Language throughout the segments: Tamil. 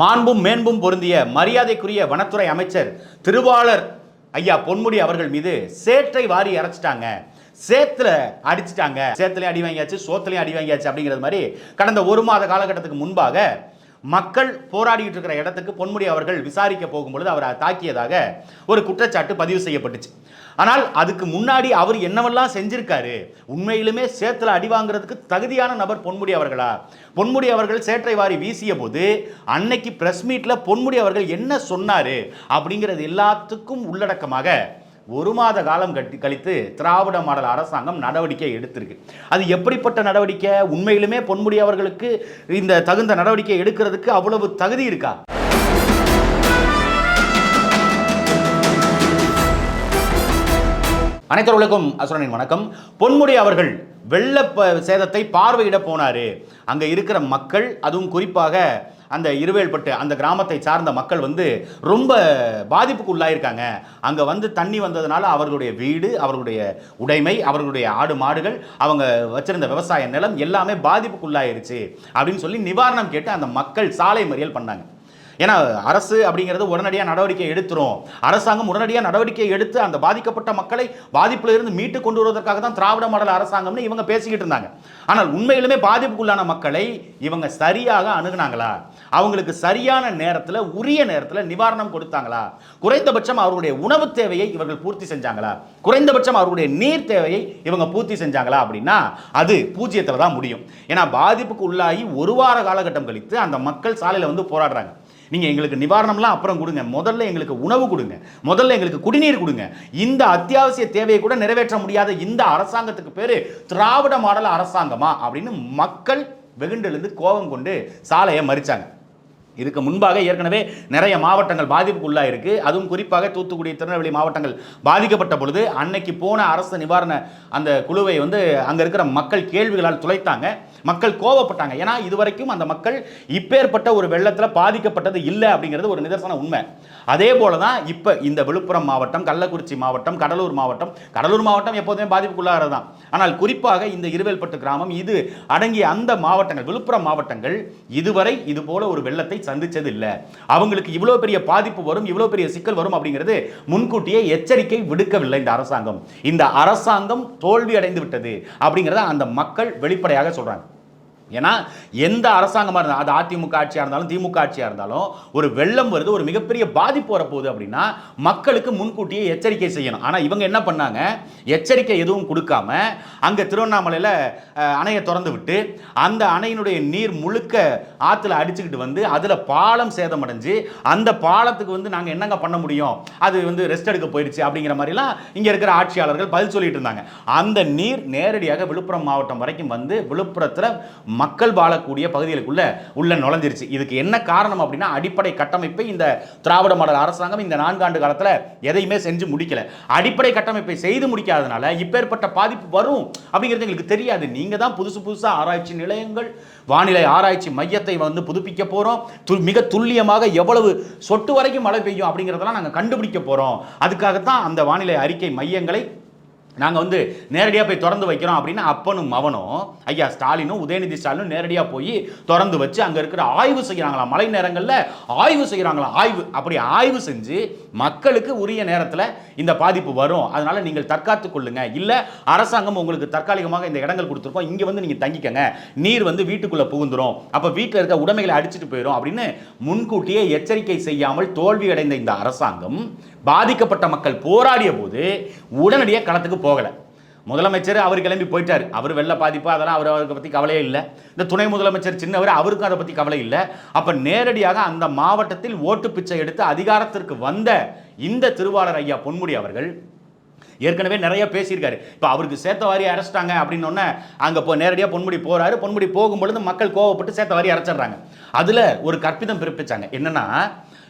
மாண்பும் மேன்பும் பொருந்திய மரியாதைக்குரிய வனத்துறை அமைச்சர் திருவாளர் ஐயா பொன்முடி அவர்கள் மீது சேற்றை வாரி அரைச்சிட்டாங்க. சேத்துல அடிச்சிட்டாங்க. சேத்துலையும் அடி வாங்கியாச்சு சோத்துலையும் அடி வாங்கியாச்சு அப்படிங்கிறது மாதிரி கடந்த ஒரு மாத காலகட்டத்துக்கு முன்பாக மக்கள் போராடிட்டு இருக்கிற இடத்துக்கு பொன்முடி அவர்கள் விசாரிக்க போகும்பொழுது அவரை தாக்கியதாக ஒரு குற்றச்சாட்டு பதிவு செய்யப்பட்டுச்சு. ஆனால் அதுக்கு முன்னாடி அவர் என்னவெல்லாம் செஞ்சிருக்காரு? உண்மையிலுமே சேத்துல அடி வாங்குறதுக்கு தகுதியான நபர் பொன்முடி அவர்களா? பொன்முடி அவர்கள் சேற்றை வாரி வீசிய போது அன்னைக்கு பிரஸ் மீட்ல பொன்முடி அவர்கள் என்ன சொன்னாரு? அப்படிங்கிறது எல்லாத்துக்கும் உள்ளடக்கமாக ஒரு மாத காலம் கட்டி கழித்து திராவிட மாடல் அரசாங்கம் நடவடிக்கை எடுத்திருக்கு. அது எப்படிப்பட்ட நடவடிக்கை? உண்மையிலுமே பொன்முடி அவர்களுக்கு இந்த தகுந்த நடவடிக்கை எடுக்கிறதுக்கு அவ்வளவு தகுதி இருக்கா? அனைத்தவர்களுக்கும் அசுரனின் வணக்கம். பொன்முடி அவர்கள் வெள்ள ப- சேதத்தை பார்வையிட போனார். அங்கே இருக்கிற மக்கள் அதுவும் குறிப்பாக அந்த இருவேல்பட்டு அந்த கிராமத்தை சார்ந்த மக்கள் வந்து ரொம்ப பாதிப்புக்கு உள்ளாயிருக்காங்க. அங்கே வந்து தண்ணி வந்ததுனால அவர்களுடைய வீடு அவர்களுடைய உடைமை அவர்களுடைய ஆடு மாடுகள் அவங்க வச்சிருந்த விவசாய நிலம் எல்லாமே பாதிப்புக்கு உள்ளாயிருச்சு. அப்படின்னு சொல்லி நிவாரணம் கேட்டு அந்த மக்கள் சாலை மறியல் பண்ணாங்க. ஏன்னா அரசு அப்படிங்கிறது உடனடியாக நடவடிக்கை எடுத்துரும். அரசாங்கம் உடனடியாக நடவடிக்கை எடுத்து அந்த பாதிக்கப்பட்ட மக்களை பாதிப்பில் இருந்து மீட்டு கொண்டு வருவதற்காக தான் திராவிட மாடல் அரசாங்கம்னு இவங்க பேசிக்கிட்டு இருந்தாங்க. ஆனால் உண்மையிலுமே பாதிப்புக்குள்ளான மக்களை இவங்க சரியாக அணுகுனாங்களா? அவங்களுக்கு சரியான நேரத்தில் உரிய நேரத்தில் நிவாரணம் கொடுத்தாங்களா? குறைந்தபட்சம் அவர்களுடைய உணவு தேவையை இவர்கள் பூர்த்தி செஞ்சாங்களா? குறைந்தபட்சம் அவர்களுடைய நீர் தேவையை இவங்க பூர்த்தி செஞ்சாங்களா அப்படின்னா அது பூஜ்ஜியத்தில் தான் முடியும். ஏன்னா பாதிப்புக்கு உள்ளாகி ஒரு வார காலகட்டம் கழித்து அந்த மக்கள் சாலையில் வந்து போராடுறாங்க. நீங்கள் எங்களுக்கு நிவாரணம்லாம் அப்புறம் கொடுங்க. முதல்ல எங்களுக்கு உணவு கொடுங்க. முதல்ல எங்களுக்கு குடிநீர் கொடுங்க. இந்த அத்தியாவசிய தேவையை கூட நிறைவேற்ற முடியாத இந்த அரசாங்கத்துக்கு பேர் திராவிட மாடல் அரசாங்கமா அப்படின்னு மக்கள் வெகுண்டெழுந்து கோபம் கொண்டு சாலையை மறிச்சாங்க. இதுக்கு முன்பாக ஏற்கனவே நிறைய மாவட்டங்கள் பாதிப்புக்குள்ளாக இருக்குது அதுவும் குறிப்பாக தூத்துக்குடி திருநெல்வேலி மாவட்டங்கள் பாதிக்கப்பட்ட பொழுது அன்னைக்கு போன அரசு நிவாரண அந்த குழுவை வந்து அங்கே இருக்கிற மக்கள் கேள்விகளால் துளைத்தாங்க. மக்கள் கோவப்பட்டாங்க. ஏன்னா இதுவரைக்கும் அந்த மக்கள் இப்பேற்பட்ட ஒரு வெள்ளத்தில் பாதிக்கப்பட்டது இல்லை அப்படிங்கிறது ஒரு நிதர்சன உண்மை. அதே போல தான் இப்போ இந்த விழுப்புரம் மாவட்டம் கள்ளக்குறிச்சி மாவட்டம் கடலூர் மாவட்டம் கடலூர் மாவட்டம் எப்போதுமே பாதிப்புக்குள்ளாகிறது தான் ஆனால் குறிப்பாக இந்த இருவேல்பட்டு கிராமம் இது அடங்கிய அந்த மாவட்டங்கள் விழுப்புரம் மாவட்டங்கள் இதுவரை இது போல ஒரு வெள்ளத்தை சந்திச்சது இல்லை. அவங்களுக்கு இவ்வளோ பெரிய பாதிப்பு வரும் இவ்வளோ பெரிய சிக்கல் வரும் அப்படிங்கிறது முன்கூட்டியே எச்சரிக்கை விடுக்கவில்லை இந்த அரசாங்கம். இந்த அரசாங்கம் தோல்வி அடைந்து விட்டது அப்படிங்கிறத அந்த மக்கள் வெளிப்படையாக சொல்கிறாங்க ஏன்னா எந்த அரசாங்கமாக இருந்தாலும் அது அதிமுக ஆட்சியாக இருந்தாலும் திமுக ஆட்சியாக இருந்தாலும் ஒரு வெள்ளம் வருது ஒரு மிகப்பெரிய பாதிப்பு வரப்போகுது அப்படின்னா மக்களுக்கு முன்கூட்டியே எச்சரிக்கை செய்யணும். ஆனால் இவங்க என்ன பண்ணாங்க? எச்சரிக்கை எதுவும் கொடுக்காம அங்கே திருவண்ணாமலையில் அணையை திறந்து விட்டு அந்த அணையினுடைய நீர் முழுக்க ஆற்றுல அடிச்சுக்கிட்டு வந்து அதில் பாலம் சேதமடைஞ்சு அந்த பாலத்துக்கு வந்து நாங்கள் என்னங்க பண்ண முடியும்? அது வந்து ரெஸ்ட் எடுக்க போயிடுச்சு அப்படிங்கிற மாதிரிலாம் இங்கே இருக்கிற ஆட்சியாளர்கள் பதில் சொல்லிட்டு இருந்தாங்க. அந்த நீர் நேரடியாக விழுப்புரம் மாவட்டம் வரைக்கும் வந்து விழுப்புரத்தில் மக்கள் வாழக்கூடிய பகுதிகளுக்குள்ள உள்ள நுழைஞ்சிருச்சு. இதுக்கு என்ன காரணம் அப்படின்னா அடிப்படை கட்டமைப்பை இந்த திராவிட மாடல் அரசாங்கம் இந்த நான்காண்டு காலத்தில் எதையுமே செஞ்சு முடிக்கல. அடிப்படை கட்டமைப்பை செய்து முடிக்காதனால இப்பேற்பட்ட பாதிப்பு வரும் அப்படிங்கிறது எங்களுக்கு தெரியாது. நீங்க தான் புதுசு புதுசாக ஆராய்ச்சி நிலையங்கள் வானிலை ஆராய்ச்சி மையத்தை வந்து புதுப்பிக்க போறோம். து- மிக துல்லியமாக எவ்வளவு சொட்டு வரைக்கும் மழை பெய்யும் அப்படிங்கிறதெல்லாம் நாங்கள் கண்டுபிடிக்க போறோம். அதுக்காகத்தான் அந்த வானிலை அறிக்கை மையங்களை நாங்கள் வந்து நேரடியாக போய் திறந்து வைக்கிறோம் அப்படின்னு அப்பனும் மவனும் ஐயா ஸ்டாலினும் உதயநிதி ஸ்டாலினும் நேரடியாக போய் திறந்து வச்சு அங்கே இருக்கிற ஆய்வு செய்கிறாங்களா மழை நேரங்களில் ஆய்வு செய்கிறாங்களா ஆய்வு அப்படி ஆய்வு செஞ்சு மக்களுக்கு உரிய நேரத்தில் இந்த பாதிப்பு வரும். அதனால் நீங்கள் தற்காத்து கொள்ளுங்க. இல்லை அரசாங்கம் உங்களுக்கு தற்காலிகமாக இந்த இடங்கள் கொடுத்துருக்கோம். இங்கே வந்து நீங்கள் தங்கிக்கங்க. நீர் வந்து வீட்டுக்குள்ளே புகுந்துரும். அப்போ வீட்டில் இருக்க உடைமைகளை அடிச்சிட்டு போயிடும் அப்படின்னு முன்கூட்டியே எச்சரிக்கை செய்யாமல் தோல்வி அடைந்த இந்த அரசாங்கம் பாதிக்கப்பட்ட மக்கள் போராடிய போது உடனடியாக களத்துக்கு போகலை. முதலமைச்சர் அவர் கிளம்பி போயிட்டார். அவர் வெள்ள பாதிப்பு அதெல்லாம் அவர் அவருக்கு பற்றி கவலையே இல்லை. இந்த துணை முதலமைச்சர் சின்னவர் அவருக்கும் அதை பற்றி கவலை இல்லை. அப்போ நேரடியாக அந்த மாவட்டத்தில் ஓட்டு பிச்சை எடுத்து அதிகாரத்திற்கு வந்த இந்த திருவாளர் ஐயா பொன்முடி அவர்கள் ஏற்கனவே நிறைய பேசியிருக்காரு. இப்போ அவருக்கு சேத்த வாரி அரைச்சிட்டாங்க அப்படின்னு அங்கே போ நேரடியாக பொன்முடி போகிறாரு பொன்முடி போகும்பொழுது மக்கள் கோவப்பட்டு சேத்த வாரி அரைச்சிடுறாங்க. அதில் ஒரு கற்பிதம் பிறப்பிச்சாங்க. என்னென்னா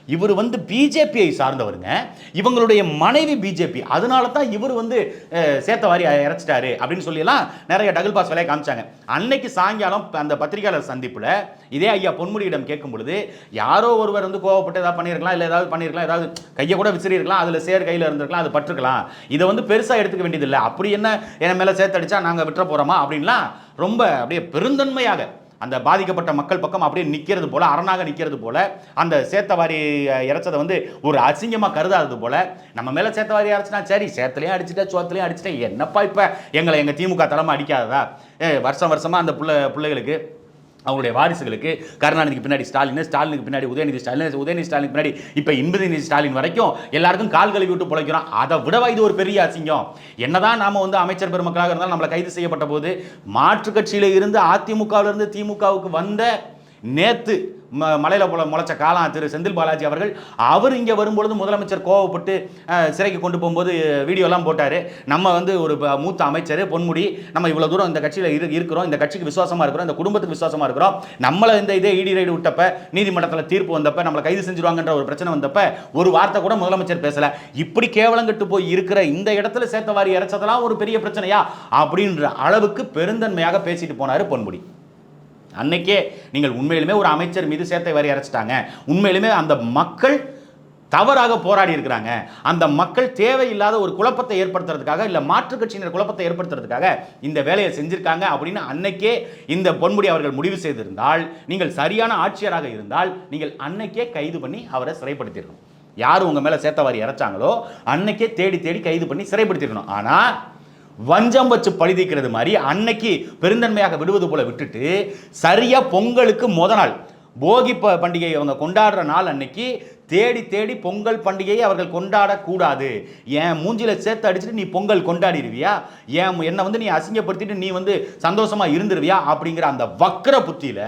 இவர் வந்து பிஜேபியை சார்ந்தவருங்க. இவங்களுடைய மனைவி பிஜேபி அதனால தான் இவர் வந்து அஹ், சேத்த வாரி இறைச்சிட்டாரு அப்படின்னு சொல்லியெல்லாம் நிறைய டபுள் பாஸ் வேலையை காமிச்சாங்க. அன்னைக்கு சாயங்காலம் அந்த பத்திரிகையாளர் சந்திப்பில் இதே ஐயா பொன்முடியிடம் கேட்கும் பொழுது யாரோ ஒருவர் வந்து கோவப்பட்டு ஏதாவது பண்ணியிருக்கலாம் இல்லை ஏதாவது பண்ணியிருக்கலாம் ஏதாவது கையை கூட விசிறியிருக்கலாம் அதில் சேர் கையில் இருந்திருக்கலாம் அது பட்டிருக்கலாம். இதை வந்து பெருசாக எடுத்துக்க வேண்டியதில்லை. அப்படி என்ன என் மேலே சேர்த்தடிச்சா நாங்கள் விட்டுற போகிறோமா அப்படின்லாம் ரொம்ப அப்படியே பெருந்தன்மையாக அந்த பாதிக்கப்பட்ட மக்கள் பக்கம் அப்படியே நிற்கிறது போல் அரணாக நிற்கிறது போல் அந்த சேத்தவாரி இறைச்சதை வந்து ஒரு அசிங்கமாக கருதாதது போல் நம்ம மேலே சேத்தவாரி இறைச்சினா சரி சேத்துலையும் அடிச்சுட்டா சோத்துலையும் அடிச்சுட்டா என்னப்பா இப்போ? எங்களை எங்கள் திமுக தலைமை அடிக்காததா? ஏ வருஷம் வருஷமாக அந்த பிள்ளை பிள்ளைகளுக்கு அவங்களுடைய வாரிசுகளுக்கு கருணாநிதிக்கு பின்னாடி ஸ்டாலின் ஸ்டாலினுக்கு பின்னாடி உதயநிதி ஸ்டாலின் உதயநிதி ஸ்டாலின் பின்னாடி இப்போ இன்பதிநிதி ஸ்டாலின் வரைக்கும் எல்லாருக்கும் கால் கழுவி விட்டு பிழைக்கிறோம். அதை விடவா இது ஒரு பெரிய அசிங்கம்? என்னதான் நாம வந்து அமைச்சர் பெருமக்களாக இருந்தாலும் நம்மளை கைது செய்யப்பட்ட போது மாற்று கட்சியில இருந்து அதிமுகவிலிருந்து திமுகவுக்கு வந்த நேத்து மலையில் போல முளைச்ச காலம் திரு செந்தில் பாலாஜி அவர்கள் அவர் இங்கே வரும்பொழுது முதலமைச்சர் கோவப்பட்டு சிறைக்கு கொண்டு போகும்போது வீடியோலாம் போட்டார். நம்ம வந்து ஒரு ப- மூத்த அமைச்சர் பொன்முடி நம்ம இவ்வளோ தூரம் இந்த கட்சியில் இரு இருக்கிறோம். இந்த கட்சிக்கு விசுவாசமாக இருக்கிறோம். இந்த குடும்பத்துக்கு விசுவாசமாக இருக்கிறோம். நம்மளை இந்த இதே இடி ரைடு விட்டப்ப நீதிமன்றத்தில் தீர்ப்பு வந்தப்ப நம்மளை கைது செஞ்சிருவாங்கன்ற ஒரு பிரச்சனை வந்தப்ப ஒரு வார்த்தை கூட முதலமைச்சர் பேசலை. இப்படி கேவலங்கட்டு போய் இருக்கிற இந்த இடத்துல சேர்த்தவாரி இறைச்சதெல்லாம் ஒரு பெரிய பிரச்சனையா? அப்படின்ற அளவுக்கு பெருந்தன்மையாக பேசிட்டு போனார் பொன்முடி. அன்னைக்கே நீங்கள் உண்மையிலுமே ஒரு அமைச்சர் மீது சேத்தை வரி அரைச்சிட்டாங்க. உண்மையிலுமே அந்த மக்கள் தவறாக போராடி இருக்கிறாங்க. அந்த மக்கள் தேவையில்லாத ஒரு குழப்பத்தை ஏற்படுத்துறதுக்காக இல்லை மாற்றுக் கட்சியினர் குழப்பத்தை ஏற்படுத்துறதுக்காக இந்த வேலையை செஞ்சுருக்காங்க அப்படின்னு அன்னைக்கே இந்த பொன்முடி அவர்கள் முடிவு செய்திருந்தால் நீங்கள் சரியான ஆட்சியராக இருந்தால் நீங்கள் அன்னைக்கே கைது பண்ணி அவரை சிறைப்படுத்திடணும். யார் உங்கள் மேலே சேத்தவாரி இறைச்சாங்களோ அன்னைக்கே தேடி தேடி கைது பண்ணி சிறைப்படுத்திடணும். ஆனால் வஞ்சம் வச்சு பழிதிக்கிறது மாதிரி அன்னைக்கு பெருந்தன்மையாக விடுவது போல விட்டுட்டு சரியாக பொங்கலுக்கு முத நாள் போகி ப- பண்டிகையை அவங்க கொண்டாடுற நாள் அன்னைக்கு தேடி தேடி பொங்கல் பண்டிகையை அவர்கள் கொண்டாடக்கூடாது. என் மூஞ்சில சேர்த்து அடிச்சுட்டு நீ பொங்கல் கொண்டாடிடுவியா? ஏன் என்னை வந்து நீ அசிங்கப்படுத்திட்டு நீ வந்து சந்தோஷமாக இருந்துருவியா? அப்படிங்கிற அந்த வக்கர புத்தியில்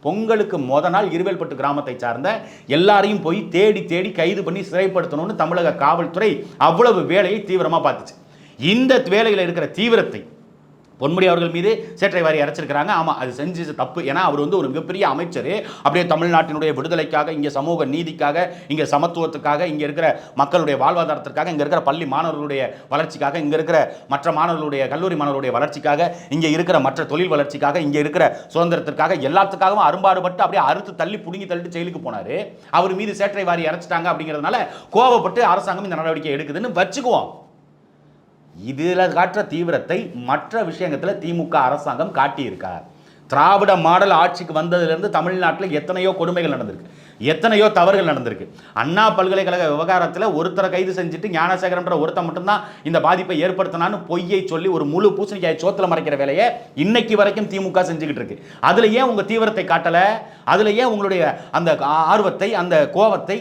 பொங்கலுக்கு முத நாள் இருவேல்பட்டு கிராமத்தை சார்ந்த எல்லாரையும் போய் தேடி தேடி கைது பண்ணி சிறைப்படுத்தணும்னு தமிழக காவல்துறை அவ்வளவு வேலையை தீவிரமாக பார்த்துச்சு. இந்த வேலையில் இருக்கிற தீவிரத்தை பொன்முடி அவர்கள் மீது சேற்றை வாரி அரைச்சிருக்கிறாங்க. ஆமாம் அது செஞ்சு தப்பு. ஏன்னா அவர் வந்து ஒரு மிகப்பெரிய அமைச்சர். அப்படியே தமிழ்நாட்டினுடைய விடுதலைக்காக இங்கே சமூக நீதிக்காக இங்கே சமத்துவத்துக்காக இங்கே இருக்கிற மக்களுடைய வாழ்வாதாரத்திற்காக இங்கே இருக்கிற பள்ளி மாணவர்களுடைய வளர்ச்சிக்காக இங்கே இருக்கிற மற்ற மாணவர்களுடைய கல்லூரி மாணவர்களுடைய வளர்ச்சிக்காக இங்கே இருக்கிற மற்ற தொழில் வளர்ச்சிக்காக இங்கே இருக்கிற சுதந்திரத்திற்காக எல்லாத்துக்காகவும் அரும்பாடுபட்டு அப்படியே அறுத்து தள்ளி புடுங்கி தள்ளிட்டு ஜெயிலுக்கு போனார். அவர் மீது சேற்றை வாரி அரைச்சிட்டாங்க அப்படிங்கிறதுனால கோவப்பட்டு அரசாங்கம் இந்த நடவடிக்கை எடுக்குதுன்னு வச்சுக்குவோம். இதில் காட்டுற தீவிரத்தை மற்ற விஷயத்தில் திமுக அரசாங்கம் காட்டியிருக்கார். திராவிட மாடல் ஆட்சிக்கு வந்ததுலேருந்து தமிழ்நாட்டில் எத்தனையோ கொடுமைகள் நடந்திருக்கு. எத்தனையோ தவறுகள் நடந்திருக்கு. அண்ணா பல்கலைக்கழக விவகாரத்தில் ஒருத்தரை கைது செஞ்சுட்டு ஞானசேகரன்ற ஒருத்தர் மட்டும்தான் இந்த பாதிப்பை ஏற்படுத்தினான்னு பொய்யை சொல்லி ஒரு முழு பூசணிக்காய் சோத்தில் மறைக்கிற வேலையை இன்னைக்கு வரைக்கும் திமுக செஞ்சுக்கிட்டு இருக்கு. அதில் ஏன் உங்கள் தீவிரத்தை காட்டலை? அதில் ஏன் உங்களுடைய அந்த ஆர்வத்தை அந்த கோபத்தை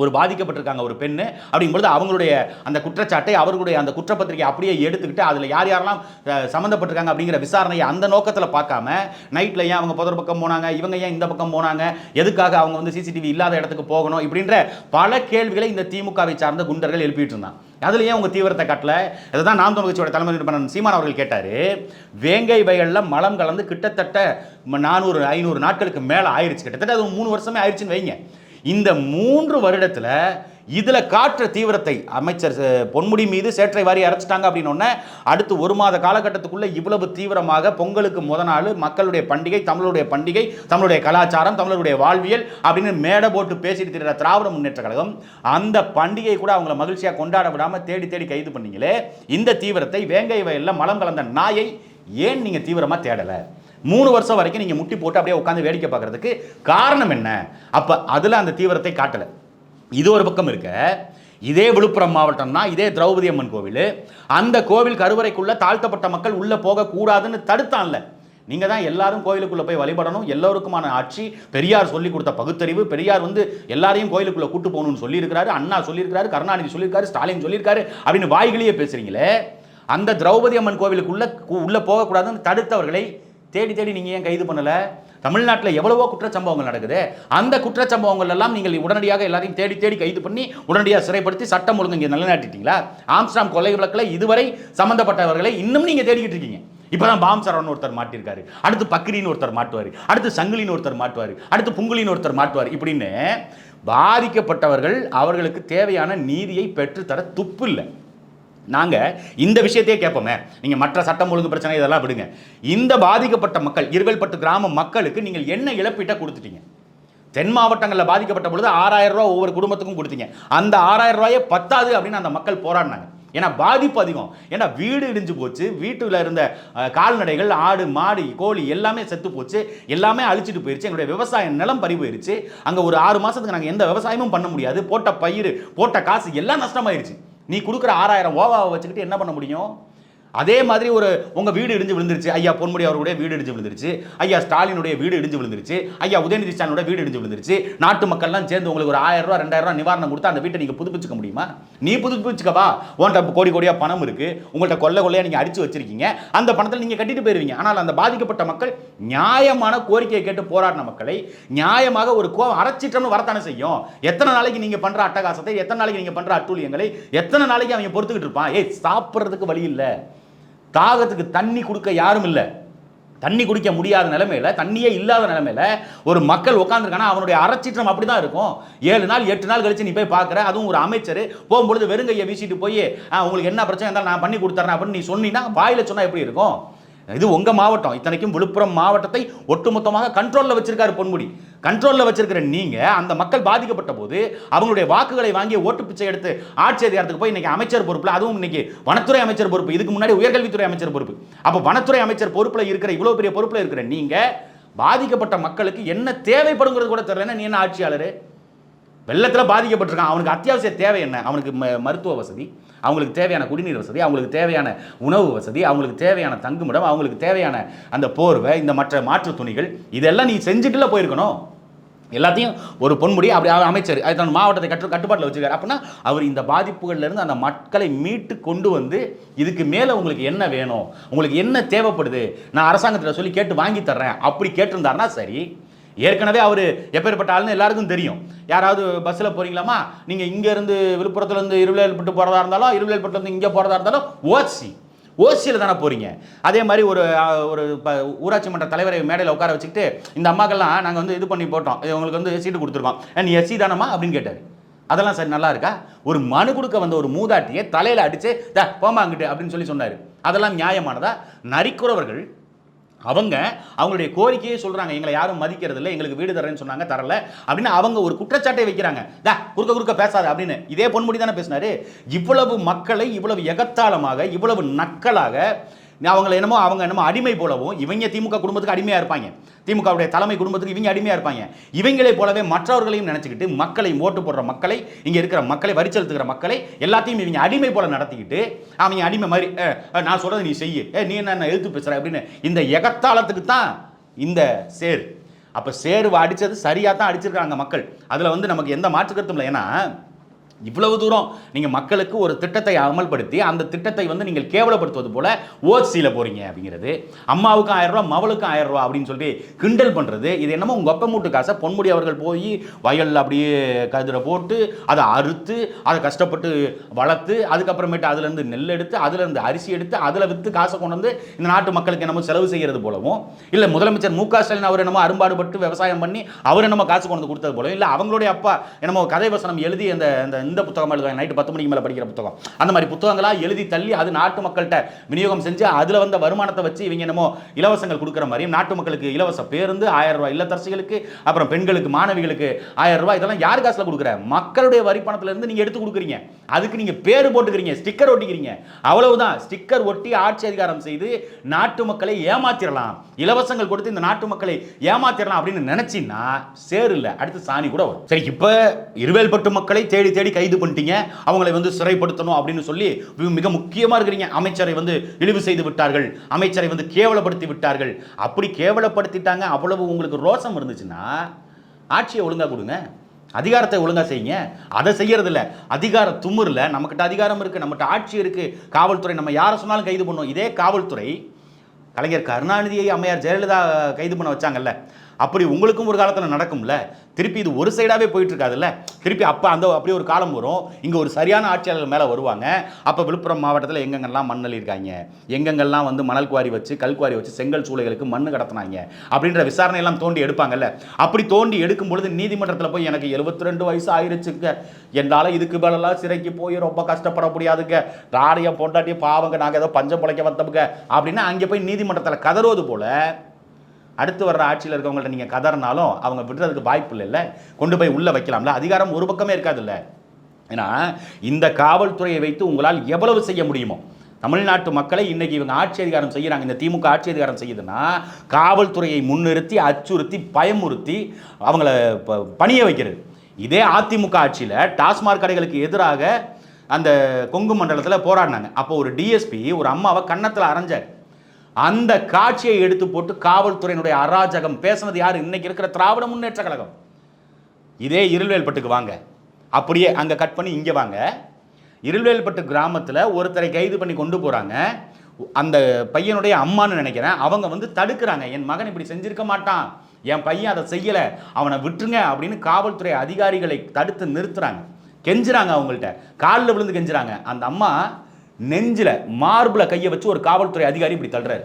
ஒரு பாதிக்கப்பட்டிருக்காங்க ஒரு பெண்ணு அப்படிங்கும்போது அவங்களுடைய அந்த குற்றச்சாட்டை அவர்களுடைய அந்த குற்றப்பத்திரிகை அப்படியே எடுத்துக்கிட்டு அதில் யார் யாரெல்லாம் சம்மந்தப்பட்டிருக்காங்க அப்படிங்கிற விசாரணையை அந்த நோக்கத்தில் பார்க்காம நைட்டில் ஏன் அவங்க புதர் பக்கம் போனாங்க இவங்க ஏன் இந்த பக்கம் போனாங்க எதுக்காக அவங்க வந்து சிசிடிவி இல்லாத இடத்துக்கு போகணும் இப்படின்ற பல கேள்விகளை இந்த திமுகவை சார்ந்த குண்டர்கள் எழுப்பிட்டு இருந்தாங்க. அதில் ஏன் உங்கள் தீவிரத்தை காட்டல? இதுதான் நாம் தமிழ் கட்சியோட தலைமை நிறுவனம் சீமான் அவர்கள் கேட்டார் வேங்கை வயலில் மலம் கலந்து கிட்டத்தட்ட நானூறு ஐநூறு நாட்களுக்கு மேலே ஆயிடுச்சு கிட்டத்தட்ட அது மூணு வருஷமே ஆயிடுச்சுன்னு வைங்க. இந்த மூன்று வருடத்தில் இதில் காற்ற தீவிரத்தை அமைச்சர் பொன்முடி மீது சேற்றை வாரி அரைச்சிட்டாங்க அப்படின்னு அடுத்து ஒரு மாத காலகட்டத்துக்குள்ளே இவ்வளவு தீவிரமாக பொங்கலுக்கு முத நாள் மக்களுடைய பண்டிகை தமிழருடைய பண்டிகை தமிழுடைய கலாச்சாரம் தமிழருடைய வாழ்வியல் அப்படின்னு மேடை போட்டு பேசிட்டு திரிகிற திராவிட முன்னேற்ற கழகம் அந்த பண்டிகை கூட அவங்கள மகிழ்ச்சியாக கொண்டாட விடாமல் தேடி தேடி கைது பண்ணீங்களே இந்த தீவிரத்தை வேங்கை வயலில் மலம் கலந்த நாயை ஏன் நீங்கள் தீவிரமாக தேடலை? மூணு வருஷம் வரைக்கும் நீங்கள் முட்டி போட்டு அப்படியே உட்காந்து வேடிக்கை பார்க்கறதுக்கு காரணம் என்ன? அப்போ அதில் அந்த தீவிரத்தை காட்டலை. இது ஒரு பக்கம் இருக்க. இதே விழுப்புரம் மாவட்டம்னா இதே திரௌபதி அம்மன் கோவில். அந்த கோவில் கருவறைக்குள்ளே தாழ்த்தப்பட்ட மக்கள் உள்ளே போகக்கூடாதுன்னு தடுத்தான்ல. நீங்கள் தான் எல்லாரும் கோயிலுக்குள்ளே போய் வழிபடணும். எல்லோருக்குமான ஆட்சி. பெரியார் சொல்லி கொடுத்த பகுத்தறிவு. பெரியார் வந்து எல்லாரையும் கோயிலுக்குள்ளே கூட்டு போகணும்னு சொல்லியிருக்கிறாரு. அண்ணா சொல்லியிருக்காரு கருணாநிதி சொல்லியிருக்காரு. ஸ்டாலின் சொல்லியிருக்காரு. அப்படின்னு வாய்களையே பேசுகிறீங்களே அந்த திரௌபதி அம்மன் கோவிலுக்குள்ளே உள்ளே போகக்கூடாதுன்னு தடுத்தவர்களை தேடி தேடி நீங்கள் ஏன் கைது பண்ணலை? தமிழ்நாட்டில் எவ்வளவோ குற்றச்சம்பவங்கள் நடக்குது. அந்த குற்றச்சம்பவங்கள் எல்லாம் நீங்கள் உடனடியாக எல்லாரையும் தேடி தேடி கைது பண்ணி உடனடியாக சிறைப்படுத்தி சட்டம் ஒழுங்கு இங்கே நிலைநாட்டிட்டீங்களா? ஆம்ஸ்டாம் கொலை வழக்கில் இதுவரை சம்பந்தப்பட்டவர்களை இன்னும் நீங்கள் தேடிக்கிட்டு இருக்கீங்க. இப்பதான் பாம் சரவன் ஒருத்தர் மாட்டியிருக்காரு. அடுத்து பக்ரின்னு ஒருத்தர் மாட்டுவார். அடுத்து சங்கிலின்னு ஒருத்தர் மாட்டுவார். அடுத்து புங்குலின்னு ஒருத்தர் மாட்டுவார். இப்படின்னு பாதிக்கப்பட்டவர்கள் அவர்களுக்கு தேவையான நீதியை பெற்றுத்தர துப்பு இல்லை. நாங்கள் இந்த விஷயத்தையே கேட்போமே. நீங்கள் மற்ற சட்டம் ஒழுங்கு பிரச்சனை இதெல்லாம் விடுங்க. இந்த பாதிக்கப்பட்ட மக்கள் இருவேல்பட்டு கிராம மக்களுக்கு நீங்கள் என்ன இழப்பீட்டை கொடுத்துட்டீங்க? தென் மாவட்டங்களில் பாதிக்கப்பட்ட பொழுது ஆறாயிரம் ரூபா ஒவ்வொரு குடும்பத்துக்கும் கொடுத்தீங்க. அந்த ஆறாயிரம் ரூபாயே பத்தாது அப்படின்னு அந்த மக்கள் போராடினாங்க. ஏன்னா பாதிப்பு அதிகம். ஏன்னா வீடு இடிஞ்சு போச்சு. வீட்டில் இருந்த கால்நடைகள் ஆடு மாடு கோழி எல்லாமே செத்து போச்சு. எல்லாமே அழிச்சிட்டு போயிருச்சு. எங்களுடைய விவசாய நிலம் பறி போயிருச்சு. அங்கே ஒரு ஆறு மாதத்துக்கு நாங்கள் எந்த விவசாயமும் பண்ண முடியாது. போட்ட பயிர் போட்ட காசு எல்லாம் நஷ்டமாயிருச்சு. நீ கொடுக்குற ஆறாயிரம் ஓவாவை வச்சுக்கிட்டு என்ன பண்ண முடியும்? அதே மாதிரி ஒரு உங்கள் வீடு இடிஞ்சு விழுந்துருச்சு. ஐயா பொன்முடி அவருடைய வீடு இடிஞ்சு விழுந்துருச்சு. ஐயா ஸ்டாலினுடைய வீடு இடிஞ்சு விழுந்துருச்சு. ஐயா உதயநிதி ஸ்டாலினோட வீடு இடிஞ்சு விழுந்துருச்சு. நாட்டு மக்கள்லாம் சேர்ந்து உங்களுக்கு ஒரு ஆயிரம் ரூபா ரெண்டாயிரம் ரூபா நிவாரணம் கொடுத்து அந்த வீட்டை நீங்கள் புதுப்பிச்சுக்க முடியுமா? நீ புதுப்பிச்சுக்கவா உன்கிட்ட கோடி கோடியாக பணம் இருக்குது உங்கள்கிட்ட கொள்ள கொள்ளையா நீங்கள் அடித்து வச்சிருக்கீங்க. அந்த பணத்தில் நீங்கள் கட்டிட்டு போயிருவீங்க. ஆனால் அந்த பாதிக்கப்பட்ட மக்கள் நியாயமான கோரிக்கையை கேட்டு போராடின மக்களை நியாயமாக ஒரு கோ அரைச்சிட்டம்னு வரத்தானே செய்யும். எத்தனை நாளைக்கு நீங்கள் பண்ணுற அட்டகாசத்தை எத்தனை நாளைக்கு நீங்கள் பண்ணுற அட்டூழியங்களை எத்தனை நாளைக்கு அவங்க பொறுத்துக்கிட்டு இருப்பான்? ஏய் சாப்பிட்றதுக்கு வழி இல்லை. தாகத்துக்கு தண்ணி கொடுக்க யாரும் இல்லை. தண்ணி குடிக்க முடியாத நிலமையில தண்ணியே இல்லாத நிலமையில ஒரு மக்கள் உட்காந்துருக்கானா அவனுடைய அறச்சீற்றம் அப்படி தான் இருக்கும். ஏழு நாள் எட்டு நாள் கழிச்சு நீ போய் பார்க்குற அதுவும் ஒரு அமைச்சர் போகும்பொழுது வெறுங்கையை வீசிட்டு போய் உங்களுக்கு என்ன பிரச்சனை இருந்தாலும் நான் பண்ணி கொடுத்துறேன் அப்படின்னு நீ சொன்னீங்கன்னா வாயில் சொன்னால் எப்படி இருக்கும்? இது உங்க மாவட்டம். இத்தனைக்கும் விழுப்புரம் மாவட்டத்தை ஒட்டுமொத்தமாக கண்ட்ரோலில் வச்சிருக்காரு பொன்முடி. கண்ட்ரோலில் வச்சிருக்கிற நீங்க அந்த மக்கள் பாதிக்கப்பட்ட போது அவங்களுடைய வாக்குகளை வாங்கி ஓட்டு பிச்சை எடுத்து ஆட்சி அதிகாரத்துக்கு போய் இன்னைக்கு அமைச்சர் பொறுப்பில் அதுவும் இன்னைக்கு வனத்துறை அமைச்சர் பொறுப்பு இதுக்கு முன்னாடி உயர்கல்வித்துறை அமைச்சர் பொறுப்பு. அப்போ வனத்துறை அமைச்சர் பொறுப்பில் இருக்கிற இவ்வளோ பெரிய பொறுப்பில் இருக்கிற நீங்க பாதிக்கப்பட்ட மக்களுக்கு என்ன தேவைப்படுங்கிறது கூட தெரியலன்னா நீ என்ன ஆட்சியாளர்? வெள்ளத்தில் பாதிக்கப்பட்டிருக்கான். அவனுக்கு அத்தியாவசிய தேவை என்ன? அவனுக்கு ம- மருத்துவ வசதி அவங்களுக்கு தேவையான குடிநீர் வசதி அவங்களுக்கு தேவையான உணவு வசதி அவங்களுக்கு தேவையான தங்குமிடம் அவங்களுக்கு தேவையான அந்த போர்வை இந்த மற்ற மாற்று துணிகள் இதெல்லாம் நீ செஞ்சுட்டுல போயிருக்கணும். எல்லாத்தையும் ஒரு பொன்முடி அப்படி அவர் அமைச்சர். அது தன் மாவட்டத்தை கட்டு கட்டுப்பாட்டில் வச்சுருக்காரு. அப்படின்னா அவர் இந்த பாதிப்புகள்லேருந்து அந்த மக்களை மீட்டு கொண்டு வந்து இதுக்கு மேலே உங்களுக்கு என்ன வேணும்? உங்களுக்கு என்ன தேவைப்படுது? நான் அரசாங்கத்தில் சொல்லி கேட்டு வாங்கி தர்றேன். அப்படி கேட்டிருந்தாருன்னா சரி ஏற்கனவே அவர் எப்பேற்பட்ட ஆள்னு எல்லாருக்கும் தெரியும். யாராவது பஸ்ஸில் போகிறீங்களாமா நீங்கள் இங்கேருந்து விழுப்புரத்துலேருந்து இருவிலைப்பட்டு போகிறதா இருந்தாலும் இருவிலைப்பட்டுலேருந்து இங்கே போகிறதா இருந்தாலும் ஓசி ஓசியில் தானே போகிறீங்க அதே மாதிரி ஒரு ஒரு ப ஊராட்சி மன்ற தலைவரை மேடையில் உட்கார வச்சுக்கிட்டு இந்த அம்மாக்கெல்லாம் நாங்கள் வந்து இது பண்ணி போட்டோம். இது உங்களுக்கு வந்து சீட்டு கொடுத்துருக்கோம். நீ எஸ்சி தானம்மா? அப்படின்னு கேட்டார். அதெல்லாம் சரி நல்லா இருக்கா? ஒரு மனு கொடுக்க வந்த ஒரு மூதாட்டியை தலையில் அடித்து போமா அங்கிட்டு அப்படின்னு சொல்லி சொன்னார். அதெல்லாம் நியாயமானதா? நரிக்குறவர்கள் அவங்க அவங்களுடைய கோரிக்கையை சொல்கிறாங்க எங்களை யாரும் மதிக்கிறது இல்லை எங்களுக்கு வீடு தரேன்னு சொன்னாங்க தரல. அப்படின்னு அவங்க ஒரு குற்றச்சாட்டை வைக்கிறாங்க. தா குறுக்க குறுக்க பேசாத அப்படின்னு. இதே பொன்முடி தானே பேசினாரு. இவ்வளவு மக்களை இவ்வளவு எகத்தாளமாக இவ்வளவு நக்கலாக அவங்களை என்னமோ அவங்க என்னமோ அடிமை போலவும் இவங்க திமுக குடும்பத்துக்கு அடிமையாக இருப்பாங்க. திமுகவுடைய தலைமை குடும்பத்துக்கு இவங்க அடிமையாக இருப்பாங்க. இவங்களை போலவே மற்றவர்களையும் நினச்சிக்கிட்டு மக்களை ஓட்டு போடுற மக்களை இங்கே இருக்கிற மக்களை வரி செலுத்துகிற மக்களை எல்லாத்தையும் இவங்க அடிமை போல நடத்திக்கிட்டு அவங்க அடிமை மாதிரி நான் சொல்கிறது நீ செய்ய. ஏ நீ என்ன எழுத்து பேசுகிற அப்படின்னு இந்த எகத்தாளத்துக்கு தான் இந்த சேர். அப்போ சேரு அடித்தது சரியாக தான் அடிச்சிருக்காங்க மக்கள். அதில் வந்து நமக்கு எந்த மாற்று கருத்தும் இல்லை. ஏன்னா இவ்வளவு தூரம் நீங்கள் மக்களுக்கு ஒரு திட்டத்தை அமல்படுத்தி அந்த திட்டத்தை வந்து நீங்கள் கேவலப்படுத்துவது போல ஓசியில் போகிறீங்க அப்படிங்கிறது. அம்மாவுக்கு ஆயிரம் ரூபாய் மவளுக்கு ஆயிரம் அப்படின்னு சொல்லி கிண்டல் பண்ணுறது இது என்னமோ உங்கள் ஒப்ப மூட்டு காசை பொன்முடி அவர்கள் போய் வயலில் அப்படியே கதிரை போட்டு அதை அறுத்து அதை கஷ்டப்பட்டு வளர்த்து அதுக்கப்புறமேட்டு அதுலேருந்து நெல் எடுத்து அதுலேருந்து அரிசி எடுத்து அதில் விற்று காசை கொண்டு வந்து இந்த நாட்டு மக்களுக்கு என்னமோ செலவு செய்கிறது போலவும் இல்லை முதலமைச்சர் மு க ஸ்டாலின் அவர் என்னமோ அரும்பாடுபட்டு விவசாயம் பண்ணி அவர் என்னமோ காசு கொண்டு கொடுத்தது போலவும் இல்லை அவங்களுடைய அப்பா என்னமோ கதை வசனம் எழுதி அந்த எந்த இந்த புத்தகம் எழுதுவாங்க நைட்டு பத்து மணிக்கு மேலே படிக்கிற புத்தகம். அந்த மாதிரி புத்தகங்களாக எழுதி தள்ளி அது நாட்டு மக்கள்கிட்ட விநியோகம் செஞ்சு அதில் வந்த வருமானத்தை வச்சு இவங்க என்னமோ இலவசங்கள் கொடுக்குற மாதிரியும் நாட்டு மக்களுக்கு இலவச பேருந்து ஆயிரம் ரூபாய் இல்லத்தரசிகளுக்கு அப்புறம் பெண்களுக்கு மாணவிகளுக்கு ஆயிரம் ரூபாய் இதெல்லாம் யார் காசில் கொடுக்குற? மக்களுடைய வரி நீங்கள் எடுத்து கொடுக்குறீங்க. அதுக்கு நீங்கள் பேர் போட்டுக்கிறீங்க ஸ்டிக்கர் ஒட்டிக்கிறீங்க. அவ்வளவுதான். ஸ்டிக்கர் ஒட்டி ஆட்சி அதிகாரம் செய்து நாட்டு மக்களை ஏமாத்திரலாம். இலவசங்கள் கொடுத்து இந்த நாட்டு மக்களை ஏமாத்திரலாம் அப்படின்னு நினைச்சின்னா சேர் இல்லை. அடுத்து சாணி கூட வரும். சரி இப்போ இருவேல்பட்டு மக்களை தேடி தேடி கைது பண்ணிட்டீங்க அவங்களை வந்து சிறைப்படுத்தணும் அப்படின்னு சொல்லி மிக முக்கியமா இருக்கிறீங்க. அமைச்சரை வந்து இழிவு செய்து விட்டார்கள். அமைச்சரை வந்து கேவலப்படுத்தி விட்டார்கள். அப்படி கேவலப்படுத்திட்டாங்க அவ்வளவு உங்களுக்கு ரோசம் இருந்துச்சுன்னா ஆட்சியை ஒழுங்கா கொடுங்க. அதிகாரத்தை ஒழுங்கா செய்யுங்க. அதை செய்யறது இல்ல அதிகார துமுறில் நம்மக்கிட்ட அதிகாரம் இருக்கு நம்மகிட்ட ஆட்சி இருக்கு. காவல்துறை நம்ம யாரை சொன்னாலும் கைது பண்ணுவோம் இதே காவல்துறை கலைஞர் கருணாநிதியை அம்மையார் ஜெயலலிதா கைது பண்ண வச்சாங்கல்ல அப்படி உங்களுக்கும் ஒரு காலத்தில் நடக்கும்ல? திருப்பி இது ஒரு சைடாகவே போயிட்டு இருக்காதுல்ல திருப்பி அப்போ அந்த அப்படி ஒரு காலம் வரும். இங்கே ஒரு சரியான ஆட்சியாளர் மேலே வருவாங்க. அப்போ விழுப்புரம் மாவட்டத்தில் எங்கெங்கெல்லாம் மண் இருக்காங்க எங்கெங்கெல்லாம் வந்து மணல் குவாரி வச்சு கல் குவாரி வச்சு செங்கல் சூளைகளுக்கு மண் கடத்தினாங்க? அப்படின்ற விசாரணை எல்லாம் தோண்டி எடுப்பாங்கல்ல? அப்படி தோண்டி எடுக்கும் பொழுது நீதிமன்றத்தில் போய் எனக்கு 72 ரெண்டு வயசு ஆயிடுச்சுங்க என்னால் இதுக்கு மேலெல்லாம் சிறைக்கு போய் ரொம்ப கஷ்டப்பட முடியாதுங்க. ராடைய பொண்டாட்டி பாவங்க நாங்கள் ஏதோ பஞ்சம் பிழைக்க வந்தவங்க அப்படின்னா அங்கே போய் நீதிமன்றத்தில் கதறுவது போல் அடுத்து வர்ற ஆட்சியில் இருக்கவங்கள்ட்ட நீங்கள் கதறினாலும் அவங்க விடுறதுக்கு வாய்ப்பு இல்லைல்ல. கொண்டு போய் உள்ளே வைக்கலாம்ல. அதிகாரம் ஒரு பக்கமே இருக்காதுல்ல. ஏன்னா இந்த காவல்துறையை வைத்து உங்களால் எவ்வளவு செய்ய முடியுமோ. தமிழ்நாட்டு மக்களை இன்றைக்கி இவங்க ஆட்சி அதிகாரம் செய்கிறாங்க இந்த திமுக ஆட்சி அதிகாரம் செய்யுதுன்னா காவல்துறையை முன்னிறுத்தி அச்சுறுத்தி பயமுறுத்தி அவங்கள ப- பணிய வைக்கிறது. இதே அதிமுக ஆட்சியில் டாஸ்மாக் கடைகளுக்கு எதிராக அந்த கொங்கு மண்டலத்தில் போராடினாங்க. அப்போ ஒரு டிஎஸ்பி ஒரு அம்மாவை கன்னத்தில் அரைஞ்சார். அந்த காட்சியை எடுத்து போட்டு காவல்துறையினுடைய அராஜகம் பேசினது யார்? இன்னைக்கு இருக்கிற திராவிட முன்னேற்ற கழகம். இதே இருள்வேல்பட்டுக்கு வாங்க. அப்படியே அங்கே கட் பண்ணி இங்கே வாங்க. இருள்வேல்பட்டு கிராமத்தில் ஒருத்தரை கைது பண்ணி கொண்டு போகிறாங்க அந்த பையனுடைய அம்மான்னு நினைக்கிறேன். அவங்க வந்து தடுக்கிறாங்க. என் மகன் இப்படி செஞ்சிருக்க மாட்டான். என் பையன் அதை செய்யலை. அவனை விட்டுருங்க அப்படின்னு காவல்துறை அதிகாரிகளை தடுத்து நிறுத்துறாங்க. கெஞ்சுறாங்க அவங்கள்ட்ட. காலில் விழுந்து கெஞ்சுறாங்க. அந்த அம்மா நெஞ்சில் மார்பில் கையை வச்சு ஒரு காவல்துறை அதிகாரி இப்படி தள்ளுறாரு.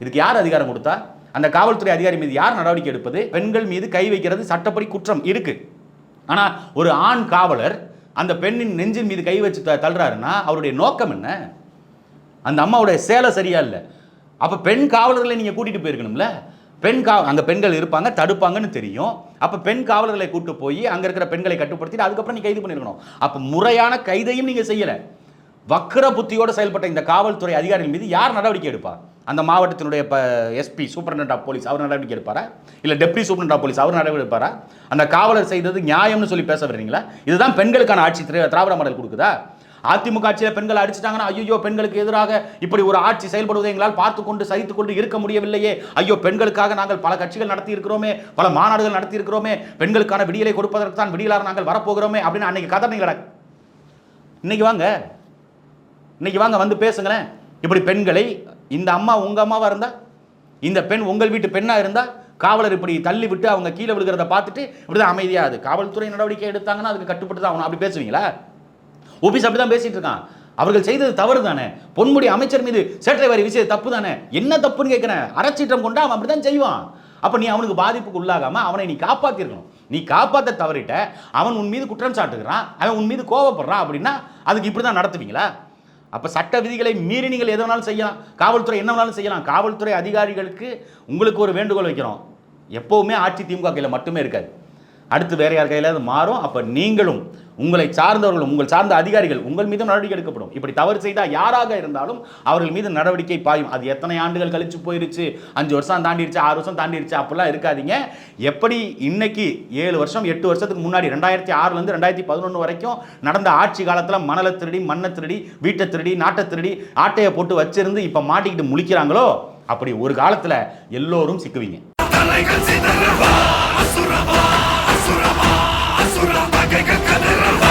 இதுக்கு யார் அதிகாரம் கொடுத்தா? அந்த காவல்துறை அதிகாரி மீது யார் நடவடிக்கை எடுப்பது? பெண்கள் மீது கை வைக்கிறது சட்டப்படி குற்றம் இருக்கு. ஆனால் ஒரு ஆண் காவலர் அந்த பெண்ணின் நெஞ்சின் மீது கை வச்சு த- தள்ளுறாருன்னா அவருடைய நோக்கம் என்ன? அந்த அம்மாவுடைய சேலை சரியா இல்லை. அப்போ பெண் காவலர்களை நீங்கள் கூட்டிகிட்டு போயிருக்கணும்ல? பெண் கா அங்கே பெண்கள் இருப்பாங்க தடுப்பாங்கன்னு தெரியும். அப்போ பெண் காவலர்களை கூட்டு போய் அங்கே இருக்கிற பெண்களை கட்டுப்படுத்திட்டு அதுக்கப்புறம் நீ கைது பண்ணிருக்கணும் அப்போ முறையான கைதையும் நீங்கள் செய்யலை. வக்கர புத்தியோடு செயல்பட்ட இந்த காவல்துறை அதிகாரிகள் மீது யார் நடவடிக்கை எடுப்பா? அந்த மாவட்டத்தினுடைய இப்போ எஸ்பி சூப்பரண்ட் ஆஃப் போலீஸ் அவர் நடவடிக்கை எடுப்பாரா? இல்லை டெப்டி சூப்பரண்ட் ஆஃப் போலீஸ் அவர் நடவடிக்கை எடுப்பாரா? அந்த காவலர் செய்தது நியாயம்னு சொல்லி பேச வர்றீங்களா இதுதான் பெண்களுக்கான ஆட்சி திரா- திராவிட மாடல் கொடுக்குதா? அதிமுக ஆட்சியில் பெண்கள் அடிச்சிட்டாங்கன்னா ஐயோ பெண்களுக்கு எதிராக இப்படி ஒரு ஆட்சி செயல்படுவதை எங்களால் பார்த்து கொண்டு சகித்து கொண்டு இருக்க முடியவில்லையே. ஐயோ பெண்களுக்காக நாங்கள் பல கட்சிகள் நடத்தி இருக்கிறோமே பல மாநாடுகள் நடத்தி இருக்கிறோமே பெண்களுக்கான விடியலை கொடுப்பதற்கு தான் விடியலாக நாங்கள் வரப்போகிறோமே அப்படின்னு அன்னைக்கு கதனைகள இன்னைக்கு வாங்க. இன்னைக்கு வாங்க வந்து பேசுங்களேன். இப்படி பெண்களை இந்த அம்மா உங்கள் அம்மாவாக இருந்தா? இந்த பெண் உங்கள் வீட்டு பெண்ணாக இருந்தா? காவலர் இப்படி தள்ளி விட்டு அவங்க கீழே விழுகிறத பார்த்துட்டு இப்படி தான் அது. காவல்துறை நடவடிக்கை எடுத்தாங்கன்னா அதுக்கு கட்டுப்பட்டு தான் ஆகணும். அப்படி பேசுவீங்களா? ஓபிஸ் அப்படி தான் பேசிட்டு இருக்கான். அவர்கள் செய்தது தவறு தானே பொன்முடி அமைச்சர் மீது சேற்றை வாரி விஷயம் தப்பு தானே என்ன தப்புன்னு கேட்குறேன். அறச்சீற்றம் கொண்டு அவன் அப்படிதான் செய்வான். அப்போ நீ அவனுக்கு பாதிப்புக்கு உள்ளாகாமல் அவனை நீ காப்பாற்றிருக்கணும் நீ காப்பாற்ற தவறிட்ட அவன் உன் மீது குற்றம் சாட்டுகிறான் அவன் உன் மீது கோவப்படுறான் அப்படின்னா அதுக்கு இப்படி தான் நடத்துவீங்களா? அப்போ சட்ட விதிகளை மீறி நீங்கள் எது வேணாலும் செய்யலாம். காவல்துறை என்ன வேணாலும் செய்யலாம். காவல்துறை அதிகாரிகளுக்கு உங்களுக்கு ஒரு வேண்டுகோள் வைக்கிறோம். எப்போவுமே ஆட்சி திமுக கையில் மட்டுமே இருக்காது. அடுத்து வேற யார் கையில்? அது மாறும். அப்போ நீங்களும் உங்களை சார்ந்தவர்களும் உங்கள் சார்ந்த அதிகாரிகள் உங்கள் மீதும் நடவடிக்கை எடுக்கப்படும். இப்படி தவறு செய்தால் யாராக இருந்தாலும் அவர்கள் மீது நடவடிக்கை பாயும். அது எத்தனை ஆண்டுகள் கழிச்சு போயிருச்சு? அஞ்சு வருஷம் தாண்டிடுச்சு ஆறு வருஷம் தாண்டிடுச்சு அப்படிலாம் இருக்காதீங்க. எப்படி இன்னைக்கு ஏழு வருஷம் எட்டு வருஷத்துக்கு முன்னாடி ரெண்டாயிரத்தி ஆறுலேருந்து ரெண்டாயிரத்தி பதினொன்று வரைக்கும் நடந்த ஆட்சி காலத்தில் மணலை திருடி மண்ணை திருடி வீட்டை திருடி நாட்டை திருடி ஆட்டையை போட்டு வச்சிருந்து இப்போ மாட்டிக்கிட்டு முழிக்கிறாங்களோ? அப்படி ஒரு காலத்தில் எல்லோரும் சிக்குவீங்க.